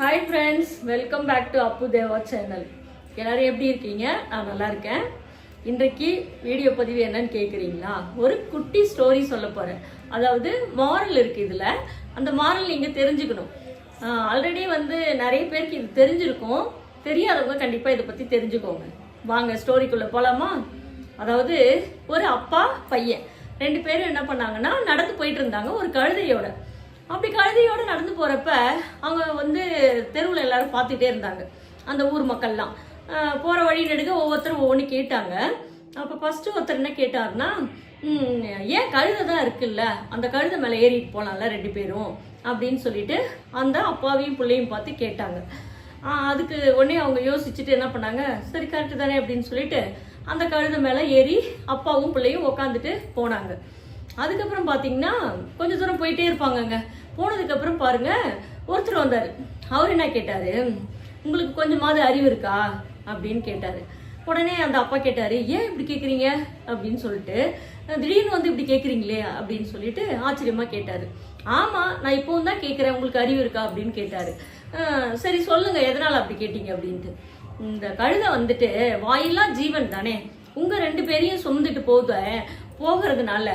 Hi friends welcome back to Appu Deva channel எல்லாரும் எப்படி இருக்கீங்க? நான் நல்லா இருக்கேன். இன்றைக்கு வீடியோ பதிவு என்னன்னு கேட்குறீங்களா ஒரு குட்டி ஸ்டோரி சொல்ல போகிறேன் அதாவது மாரல் இருக்கு இதில். அந்த மாரல் நீங்கள் தெரிஞ்சுக்கணும். ஆல்ரெடி வந்து நிறைய பேருக்கு இது தெரிஞ்சிருக்கும். தெரியாதவங்க கண்டிப்பாக இதை பற்றி தெரிஞ்சுக்கோங்க. வாங்க ஸ்டோரிக்குள்ளே போகலாமா அதாவது ஒரு அப்பா பையன். ரெண்டு பேரும் என்ன பண்ணாங்கன்னா நடந்து போயிட்டு இருந்தாங்க ஒரு கழுதையோட. அப்படி கழுதையோடு நடந்து போகிறப்ப அவங்க வந்து தெருவில் எல்லாரும் பார்த்துட்டே இருந்தாங்க. அந்த ஊர் மக்கள்லாம். போகிற வழி நெடுக ஒவ்வொருத்தரும் ஒவ்வொன்று கேட்டாங்க. அப்போ ஃபஸ்ட்டு ஒருத்தர் என்ன கேட்டாருன்னா ஏன் கழுதை தான் இருக்குல்ல? அந்த கழுதை மேலே ஏறிட்டு போகலாம்ல ரெண்டு பேரும்? அப்படின்னு சொல்லிட்டு அந்த அப்பாவையும் பிள்ளையும் பார்த்து கேட்டாங்க. அதுக்கு உடனே அவங்க யோசிச்சுட்டு என்ன பண்ணாங்க சரி கரெக்டு தானே அப்படின்னு சொல்லிட்டு அந்த கழுதை மேலே ஏறி அப்பாவும் பிள்ளையும் உக்காந்துட்டு போனாங்க. அதுக்கப்புறம் பார்த்தீங்கன்னா கொஞ்ச தூரம் போயிட்டே இருப்பாங்கங்க. போனதுக்கப்புறம் பாருங்க ஒருத்தர் வந்தார். அவர் என்ன கேட்டாரு? உங்களுக்கு கொஞ்சமாவது அறிவு இருக்கா? அப்படின்னு கேட்டாரு. உடனே அந்த அப்பா கேட்டாரு ஏன் இப்படி கேட்குறீங்க அப்படின்னு சொல்லிட்டு திடீர்னு வந்து இப்படி கேட்குறீங்களே அப்படின்னு சொல்லிட்டு ஆச்சரியமா கேட்டாரு. ஆமா நான் இப்போவும் தான் கேட்குறேன் உங்களுக்கு அறிவு இருக்கா? அப்படின்னு கேட்டாரு. சரி சொல்லுங்க. எதனால அப்படி கேட்டீங்க? அப்படின்ட்டு. இந்த கழுதை வந்துட்டு வாயெல்லாம் ஜீவன் தானே. உங்க ரெண்டு பேரையும் சுமந்துட்டு போக போகிறதுனால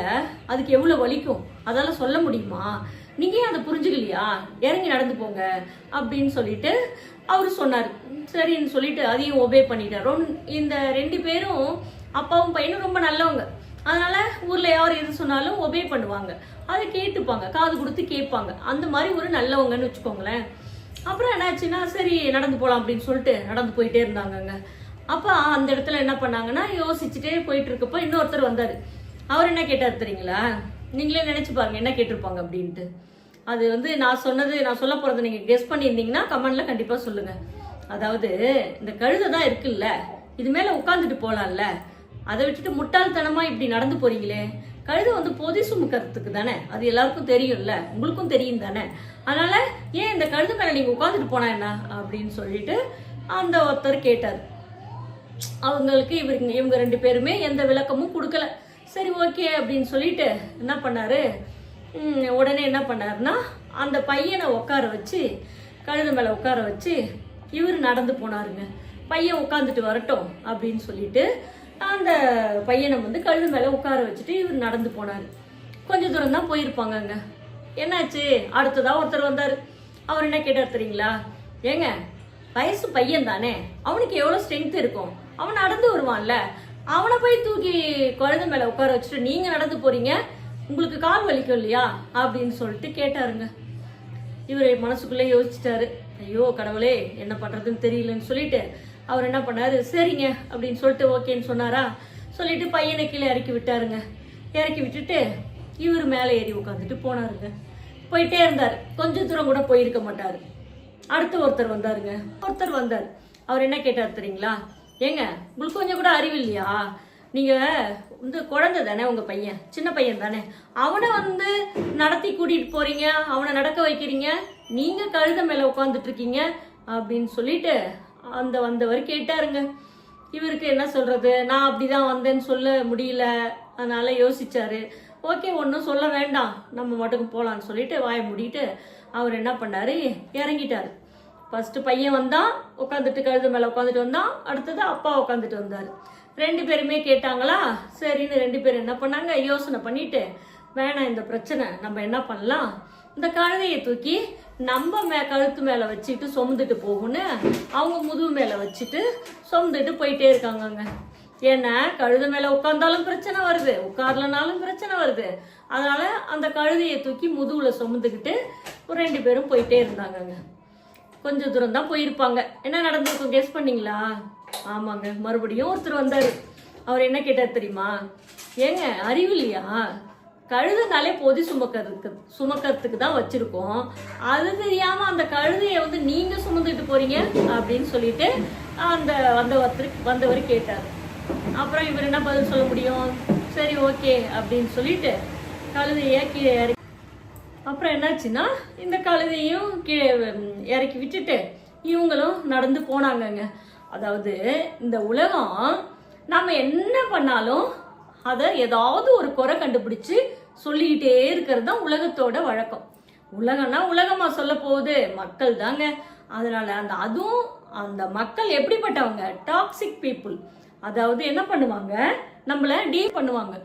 அதுக்கு எவ்வளோ வலிக்கும்? அதால் சொல்ல முடியுமா? நீங்கள் அதை புரிஞ்சுக்கலையா? இறங்கி நடந்து போங்க அப்படின்னு சொல்லிட்டு அவர் சொன்னார். சரின்னு சொல்லிட்டு அதையும் ஒபே பண்ணிட்டார். ரொம்- இந்த ரெண்டு பேரும் அப்பாவும் பையனும் ரொம்ப நல்லவங்க. அதனால ஊர்ல யார் எது சொன்னாலும் ஒபே பண்ணுவாங்க. அதை கேட்டுப்பாங்க. காது கொடுத்து கேட்பாங்க. அந்த மாதிரி ஒரு நல்லவங்கன்னு வச்சுக்கோங்களேன். அப்புறம் என்னாச்சுன்னா சரி நடந்து போகலாம் அப்படின்னு சொல்லிட்டு நடந்து போயிட்டே இருந்தாங்கங்க. அப்போ அந்த இடத்துல என்ன பண்ணாங்கன்னா யோசிச்சுட்டே போயிட்டு இருக்கப்ப இன்னொருத்தர் வந்தாரு. அவர் என்ன கேட்டார் தெரியுங்களா? நீங்களே நினைச்சு பாருங்க என்ன கேட்டிருப்பாங்க அப்படின்ட்டு. அது வந்து நான் சொன்னது நான் சொல்ல போறது நீங்க கெஸ் பண்ணியிருந்தீங்கன்னா கமெண்ட்ல கண்டிப்பா சொல்லுங்க. அதாவது இந்த கழுதை தான் இருக்குல்ல இது மேல உட்காந்துட்டு போலாம்ல அதை விட்டுட்டு முட்டாள்தனமா இப்படி நடந்து போறீங்களே? கழுதை வந்து பொதி சுமக்கிறதுக்கு தானே அது எல்லாருக்கும் தெரியும்ல உங்களுக்கும் தெரியும் தானே. அதனால ஏன் இந்த கழுது மேல நீங்க உட்காந்துட்டு போனா என்ன? அப்படின்னு சொல்லிட்டு அந்த ஒருத்தர் கேட்டார். அவங்களுக்கு இவங்க இவங்க ரெண்டு பேருமே எந்த விளக்கமும் கொடுக்கல. சரி ஓகே அப்படின்னு சொல்லிட்டு என்ன பண்ணாரு? உடனே என்ன பண்ணாருன்னா அந்த பையனை உட்கார வச்சு கழுது மேலே உட்கார வச்சு இவர் நடந்து போனாருங்க. பையன் உட்காந்துட்டு வரட்டும் அப்படின்னு சொல்லிட்டு அந்த பையனை வந்து கழுது மேலே உட்கார வச்சுட்டு இவர் நடந்து போனார். கொஞ்சம் தூரம் தான் போயிருப்பாங்கங்க. என்னாச்சு? அடுத்ததாக ஒருத்தர் வந்தார். அவர் என்ன கேட்டார் தெரியுங்களா? ஏங்க வயசு பையன் தானே அவனுக்கு எவ்வளோ ஸ்ட்ரென்த் இருக்கும். அவன் நடந்து வருவான்ல. அவனை போய் தூக்கி குழந்தை மேலே உட்கார வச்சுட்டு நீங்க நடந்து போறீங்க உங்களுக்கு கால் வலிக்கும் இல்லையா? அப்படின்னு சொல்லிட்டு கேட்டாருங்க. இவர் மனசுக்குள்ளே யோசிச்சிட்டாரு. ஐயோ கடவுளே என்ன பண்றதுன்னு தெரியலன்னு சொல்லிட்டு அவர் என்ன பண்ணாரு? சரிங்க அப்படின்னு சொல்லிட்டு ஓகேன்னு சொன்னாரா? சொல்லிட்டு பையனை கீழே இறக்கி விட்டாருங்க. இறக்கி விட்டுட்டு இவர் மேலே ஏறி உட்காந்துட்டு போனாருங்க. போயிட்டே இருந்தார். கொஞ்ச தூரம் கூட போயிருக்க மாட்டார். அடுத்து ஒருத்தர் வந்தாருங்க. ஒருத்தர் வந்தார். அவர் என்ன கேட்டார் தெரியுங்களா? ஏங்க உங்களுக்கு கொஞ்சம் கூட அறிவு இல்லையா? நீங்க வந்து குழந்தை தானே உங்க பையன். சின்ன பையன் தானே. அவனை வந்து நடத்தி கூட்டிட்டு போறீங்க அவனை நடக்க வைக்கிறீங்க நீங்க கழுத மேல உட்காந்துட்டு இருக்கீங்க அப்படின்னு சொல்லிட்டு அந்த வந்தவர் கேட்டாருங்க. இவருக்கு என்ன சொல்றது? நான் அப்படிதான் வந்தேன்னு சொல்ல முடியல அதனால யோசிச்சாரு. ஓகே ஒன்றும் சொல்ல வேண்டாம் நம்ம மட்டுக்கு போகலான்னு சொல்லிட்டு வாயை முடிட்டு அவர் என்ன பண்ணாரு? இறங்கிட்டாரு. ஃபர்ஸ்ட் பையன் வந்தான் உட்காந்துட்டு கழுத மேலே உட்காந்துட்டு வந்தான் அடுத்தது அப்பா உட்காந்துட்டு வந்தார். ரெண்டு பேருமே கேட்டாங்களா சரின்னு ரெண்டு பேரும் என்ன பண்ணாங்க? யோசனை பண்ணிட்டு வேணாம் இந்த பிரச்சனை நம்ம என்ன பண்ணலாம்? இந்த கழுதையை தூக்கி நம்ம மே கழுத்து மேலே வச்சுட்டு சுமந்துட்டு போகும்னு அவங்க முதுகு மேலே வச்சுட்டு சுமந்துட்டு போயிட்டே இருக்காங்கங்க. ஏன்னா கழுத மேலே உட்காந்தாலும் பிரச்சனை வருது உட்கார்லனாலும் பிரச்சனை வருது. அதனால அந்த கழுதையை தூக்கி முதுகுல சுமந்துக்கிட்டு ஒரு ரெண்டு பேரும் போயிட்டே இருந்தாங்கங்க. கொஞ்சம் தூரம் தான் போயிருப்பாங்க. என்ன நடந்திருக்கும்? கெஸ் பண்ணீங்களா? ஆமாங்க. மறுபடியும் ஒருத்தர் வந்தார். அவர் என்ன கேட்டார் தெரியுமா? ஏங்க அறிவு இல்லையா? கழுதுனாலே பொதி சுமக்கிறதுக்கு சுமக்கிறதுக்கு தான் வச்சிருக்கோம். அது தெரியாம அந்த கழுதையை வந்து நீங்க சுமந்துட்டு போறீங்க அப்படின்னு சொல்லிட்டு அந்த வந்தவர் வந்தவர் கேட்டார். அப்புறம் இவர் என்ன பதில் சொல்ல முடியும்? சரி ஓகே அப்படின்னு சொல்லிட்டு கழுதையை கீழே இறக்கி அப்புறம் என்னாச்சுன்னா இந்த கழுதையும் கீழே இறக்கி விட்டுட்டு இவங்களும் நடந்து போனாங்கங்க. அதாவது இந்த உலகம் நாம் என்ன பண்ணாலும் அதை ஏதாவது ஒரு குறை கண்டுபிடிச்சு சொல்லிக்கிட்டே இருக்கிறது தான் உலகத்தோட வழக்கம். உலகம்னா உலகமா சொல்ல போகுது மக்கள் தாங்க. அதனால அந்த அதுவும் அந்த மக்கள் எப்படிப்பட்டவங்க? டாக்ஸிக் பீப்புள் அதாவது என்ன பண்ணுவாங்க? நம்மள டீ பண்ணுவாங்க.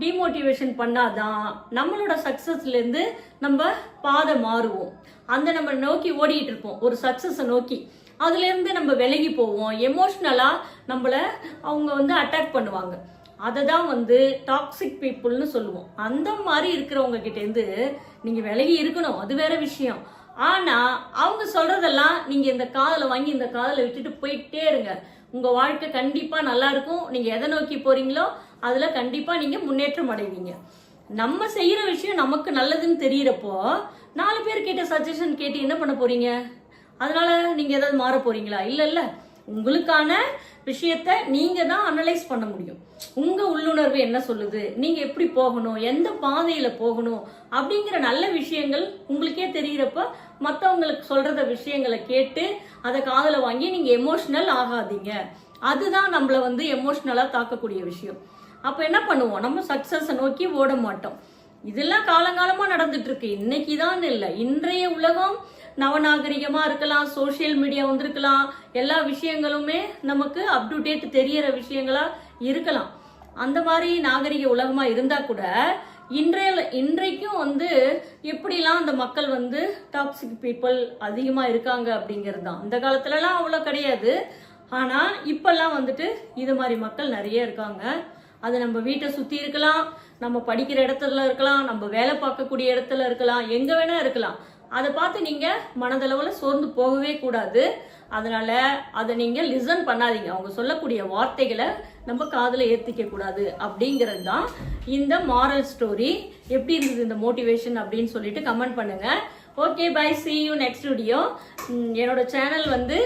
டிமோட்டிவேஷன் பண்ணாதான் நம்மளோட சக்ஸஸ்லேருந்து நம்ம பாதை மாறுவோம். அந்த நம்ம நோக்கி ஓடிட்டு இருப்போம் ஒரு சக்ஸஸை நோக்கி. அதுலேருந்து நம்ம விலகி போவோம். எமோஷ்னலாக நம்மள அவங்க வந்து அட்டாக் பண்ணுவாங்க. அதை தான் வந்து டாக்ஸிக் பீப்புள்னு சொல்லுவோம். அந்த மாதிரி இருக்கிறவங்க கிட்டேருந்து நீங்கள் விலகி இருக்கணும். அது வேற விஷயம். ஆனால் அவங்க சொல்கிறதெல்லாம் நீங்கள் இந்த காதலை வாங்கி இந்த காதலை விட்டுட்டு போயிட்டே இருங்க. உங்க வாழ்க்கை கண்டிப்பா நல்லா இருக்கும். நீங்க எதை நோக்கி போறீங்களோ அதுல கண்டிப்பா நீங்க முன்னேற்றம் அடைவீங்க. நம்ம செய்யற விஷயம் நமக்கு நல்லதுன்னு தெரியறப்போ நாலு பேர் கேட்ட சஜஷன் கேட்டு என்ன பண்ண போறீங்க? அதனால நீங்க ஏதாவது மாற போறீங்களா? இல்ல இல்லை உங்களுக்கான விஷயத்த நீங்க தான் அனலைஸ் பண்ண முடியும். உங்க உள்ளுணர்வு என்ன சொல்லுது? நீங்க எப்படி போகணும்? எந்த பாதையில போகணும்? அப்படிங்கிற நல்ல விஷயங்கள் உங்களுக்கே தெரிகிறப்ப மற்றவங்களுக்கு சொல்றத விஷயங்களை கேட்டு அதை காதல வாங்கி நீங்க எமோஷனல் ஆகாதீங்க. அதுதான் நம்மள வந்து எமோஷனலா தாக்கக்கூடிய விஷயம். அப்ப என்ன பண்ணுவோம்? நம்ம சக்சஸ நோக்கி ஓட மாட்டோம். இதெல்லாம் காலங்காலமா நடந்துட்டு இருக்கு. இன்னைக்கு தான் இல்லை. இன்றைய உலகம் நவநாகரிகமா இருக்கலாம் சோஷியல் மீடியா வந்திருக்கலாம். எல்லா விஷயங்களுமே நமக்கு அப் டு டேட் தெரியற விஷயங்களா இருக்கலாம். அந்த மாதிரி நாகரிக உலகமா இருந்தா கூட இன்றைய இன்றைக்கும் வந்து எப்படிலாம் அந்த மக்கள் வந்து டாக்ஸிக் பீப்புள் அதிகமாக இருக்காங்க அப்படிங்கிறது தான். அந்த காலத்துலலாம் அவ்வளோ கிடையாது. ஆனால் இப்பெல்லாம் வந்துட்டு இது மாதிரி மக்கள் நிறைய இருக்காங்க. அது நம்ம வீட்டை சுற்றி இருக்கலாம் நம்ம படிக்கிற இடத்துல இருக்கலாம் நம்ம வேலை பார்க்கக்கூடிய இடத்துல இருக்கலாம் எங்கே வேணா இருக்கலாம். அதை பார்த்து நீங்க மனதளவுல சோர்ந்து போகவே கூடாது. அதனால அதை நீங்க லிசன் பண்ணாதீங்க. அவங்க சொல்லக்கூடிய வார்த்தைகளை நம்ம காதில் ஏத்திக்க கூடாது. அப்படிங்கிறது தான் இந்த மாரல் ஸ்டோரி எப்படி இருந்தது இந்த மோட்டிவேஷன் அப்படின்னு சொல்லிட்டு கமெண்ட் பண்ணுங்க. Okay bye see you next video என்னோட சேனல் வந்து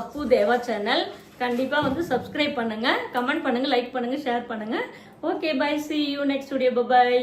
அப்பு தேவா சேனல் கண்டிப்பா வந்து சப்ஸ்கிரைப் பண்ணுங்க. கமெண்ட் பண்ணுங்க லைக் பண்ணுங்க ஷேர் பண்ணுங்க. Okay bye see you next video bye bye